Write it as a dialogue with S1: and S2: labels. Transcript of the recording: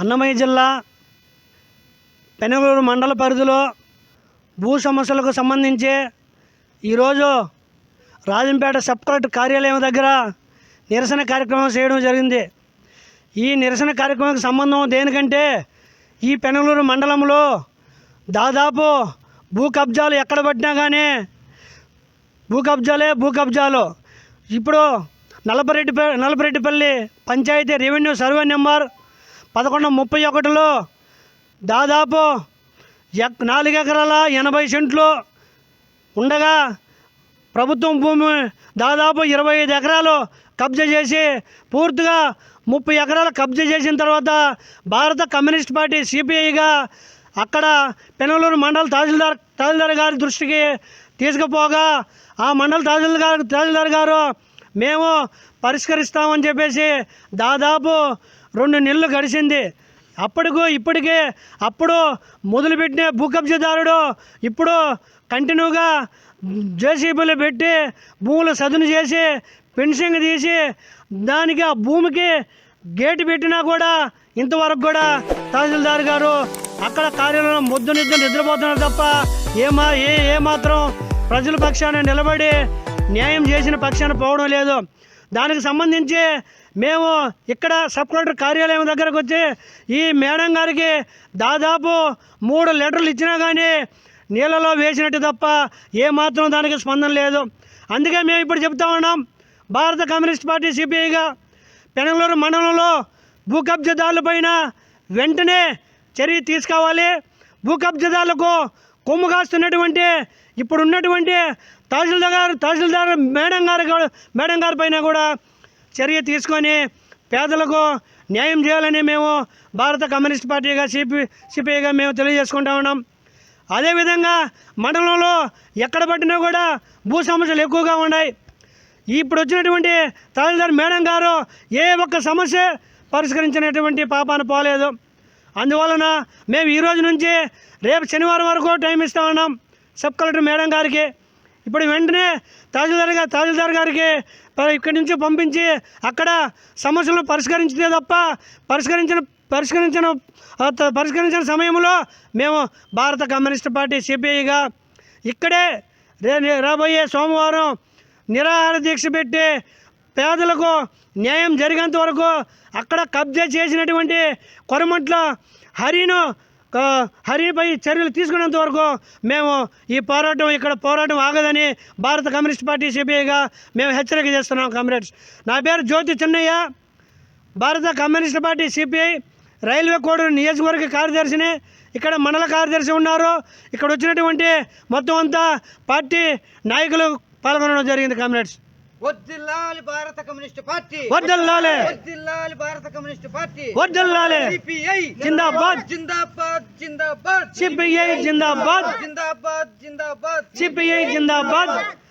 S1: అన్నమయ్య జిల్లా పెనగలూరు మండల పరిధిలో భూ సమస్యలకు సంబంధించి ఈరోజు రాజంపేట సబ్ కలెక్టర్ కార్యాలయం దగ్గర నిరసన కార్యక్రమం చేయడం జరిగింది. ఈ నిరసన కార్యక్రమానికి సంబంధం దేనికంటే ఈ పెనగలూరు మండలంలో దాదాపు భూ కబ్జాలు ఎక్కడ పట్టినా కానీ భూ కబ్జాలే భూ కబ్జాలు. ఇప్పుడు Nalapareddy Nalapareddipalli panchayat revenue survey number పదకొండు ముప్పై ఒకటిలో దాదాపు ఎక్ నాలుగు ఎకరాల ఎనభై సెంట్లు ఉండగా ప్రభుత్వం భూమి దాదాపు ఇరవై ఐదు ఎకరాలు కబ్జా చేసి పూర్తిగా ముప్పై ఎకరాలు కబ్జా చేసిన తర్వాత భారత కమ్యూనిస్ట్ పార్టీ సిపిఐగా అక్కడ పెనలూరు మండల తహసీల్దార్ తహసీల్దార్ గారి దృష్టికి తీసుకుపోగా ఆ మండల తహసీల్దార్ తహసీల్దార్ గారు మేము పరిష్కరిస్తామని చెప్పేసి దాదాపు రెండు నెలలు గడిచింది. అప్పటికు ఇప్పటికే అప్పుడు మొదలుపెట్టిన భూ కబ్జాదారుడు ఇప్పుడు కంటిన్యూగా జేసీబీలు పెట్టి భూములు సదును చేసి ఫెన్సింగ్ తీసి దానికి ఆ భూమికి గేటు పెట్టినా కూడా ఇంతవరకు కూడా తహసీల్దార్ గారు అక్కడ కార్యాలయంలో ముద్దు నిద్ర నిద్రపోతున్నారు తప్ప ఏమా ఏ ఏమాత్రం ప్రజల పక్షాన నిలబడి న్యాయం చేసిన పక్షాన పోవడం లేదు. దానికి సంబంధించి మేము ఇక్కడ సబ్ కలెక్టర్ కార్యాలయం దగ్గరకు వచ్చి ఈ మేడం గారికి దాదాపు మూడు లెటర్లు ఇచ్చినా కానీ నీళ్ళలో వేసినట్టు తప్ప ఏమాత్రం దానికి స్పందన లేదు. అందుకే మేము ఇప్పుడు చెప్తా ఉన్నాం భారత కమ్యూనిస్ట్ పార్టీ సిపిఐగా పెనంగళూరు మండలంలో భూ కబ్జాదారులపైన వెంటనే చర్య తీసుకోవాలి. భూ కబ్జదారులకు కొమ్ము కాస్తున్నటువంటి ఇప్పుడు ఉన్నటువంటి తహసీల్దార్ గారు తహసీల్దార్ మేడం గారు కూడా- మేడం గారి పైన కూడా చర్య తీసుకొని పేదలకు న్యాయం చేయాలని మేము భారత కమ్యూనిస్ట్ పార్టీగా సిపి సిపిఐగా మేము తెలియజేసుకుంటా ఉన్నాం. అదేవిధంగా మండలంలో ఎక్కడ పట్టినా కూడా భూ సమస్యలు ఎక్కువగా ఉన్నాయి. ఇప్పుడు వచ్చినటువంటి తహసీల్దార్ మేడం గారు ఏ ఒక్క సమస్య పరిష్కరించినటువంటి పాపాన పోలేదు. అందువలన మేము ఈరోజు నుంచి రేపు శనివారం వరకు టైం ఇస్తా ఉన్నాం సబ్ కలెక్టర్ మేడం గారికి. ఇప్పుడు వెంటనే తహసీల్దార్ గారు తహసీల్దార్ గారికి ఇక్కడి నుంచి పంపించి అక్కడ సమస్యలను పరిష్కరించితే తప్ప పరిష్కరించిన పరిష్కరించిన పరిష్కరించిన సమయంలో మేము భారత కమ్యూనిస్ట్ పార్టీ సిపిఐగా ఇక్కడే రాబోయే సోమవారం నిరాహార దీక్ష పెట్టి పేదలకు న్యాయం జరిగేంత వరకు అక్కడ కబ్జా చేసినటువంటి కొరమట్ల హరిను హరిపై చర్యలు తీసుకునేంత వరకు మేము ఈ పోరాటం ఇక్కడ పోరాటం ఆగదని భారత కమ్యూనిస్ట్ పార్టీ సిపిఐగా మేము హెచ్చరిక చేస్తున్నాం కామ్రేడ్స్. నా పేరు జ్యోతి చిన్నయ్య. భారత communist party CPI railway Koduru నియోజకవర్గ కార్యదర్శిని. ఇక్కడ మండల కార్యదర్శి ఉన్నారు. ఇక్కడ వచ్చినటువంటి మొత్తం అంతా పార్టీ నాయకులు పాల్గొనడం జరిగింది కామ్రేడ్స్.
S2: వద్దిల్లాలి భారత కమ్యూనిస్ట్ పార్టీ
S1: వద్దల్లాలే
S2: వద్దిల్లాలి భారత కమ్యూనిస్ట్ పార్టీ
S1: వద్దల్లాలే
S2: సిపిఐ
S1: జిందాబాద్
S2: జిందాబాద్ జిందాబాద్
S1: సిపిఐ జిందాబాద్
S2: జిందాబాద్ జిందాబాద్
S1: సిపిఐ జిందాబాద్ ఈ